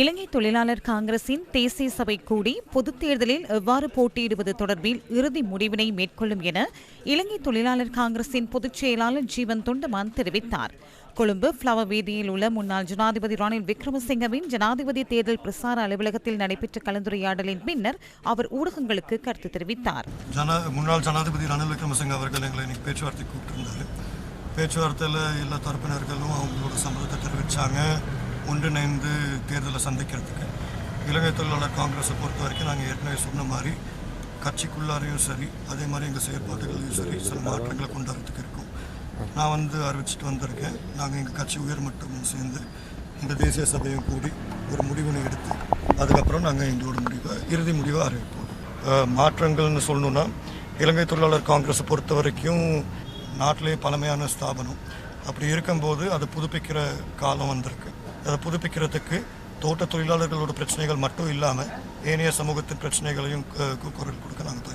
இலங்கை தொழிலாளர் காங்கிரசின் தேசிய சபை கூடி பொதுத் தேர்தலில் எவ்வாறு போட்டியிடுவது தொடர்பில் இறுதி முடிவினை மேற்கொள்ளும் என இலங்கை தொழிலாளர் காங்கிரசின் பொதுச் செயலாளர் ஜீவன் தொண்டமான் தெரிவித்தார். கொழும்பு ஃப்ளவர் வீதியில் உள்ள முன்னாள் ஜனாதிபதி ரணில் விக்ரமசிங்கவின் ஜனாதிபதி தேர்தல் பிரசார அலுவலகத்தில் நடைபெற்ற கலந்துரையாடலின் பின்னர் அவர் ஊடகங்களுக்கு கருத்து தெரிவித்தார். முன்னாள் ஜனாதிபதி ரணில் விக்ரமசிங்க அவர்கள் எங்களை இன்னைக்கு பேச்சுவார்த்தை கூப்பிட்டிருந்தார். பேச்சுவார்த்தையில் எல்லா தரப்பினர்களும் அவங்களோட சம்மதத்தை தெரிவித்தாங்க ஒன்றிணைந்து தேர்தலை சந்திக்கிறதுக்கு. இலங்கை தொழிலாளர் காங்கிரஸை பொறுத்த வரைக்கும் நாங்கள் ஏற்கனவே சொன்ன மாதிரி கட்சிக்குள்ளாரையும் சரி அதே மாதிரி எங்கள் செயற்பாடுகளையும் சரி சில மாற்றங்களை கொண்டு வரதுக்கு இருக்கும். நான் வந்து அறிவிச்சிட்டு வந்திருக்கேன். நாங்கள் எங்கள் கட்சி உயர்மட்டமும் சேர்ந்து இந்த தேசிய சபையும் கூடி ஒரு முடிவினை எடுத்து அதுக்கப்புறம் நாங்கள் எங்களோட முடிவை இறுதி முடிவை அறிவிப்போம். மாற்றங்கள்னு சொல்லணும்னா இலங்கை தொழிலாளர் காங்கிரஸை பொறுத்த வரைக்கும் நாட்டிலே பழமையான ஸ்தாபனம். அப்படி இருக்கும்போது அதை புதுப்பிக்கிற காலம் வந்திருக்கு. அதை புதுப்பிக்கிறதுக்கு தோட்ட தொழிலாளர்களோட பிரச்சனைகள் மட்டும் இல்லாமல் ஏனைய சமூகத்தின் பிரச்சனைகளையும் குரல் கொடுக்க நாங்கள்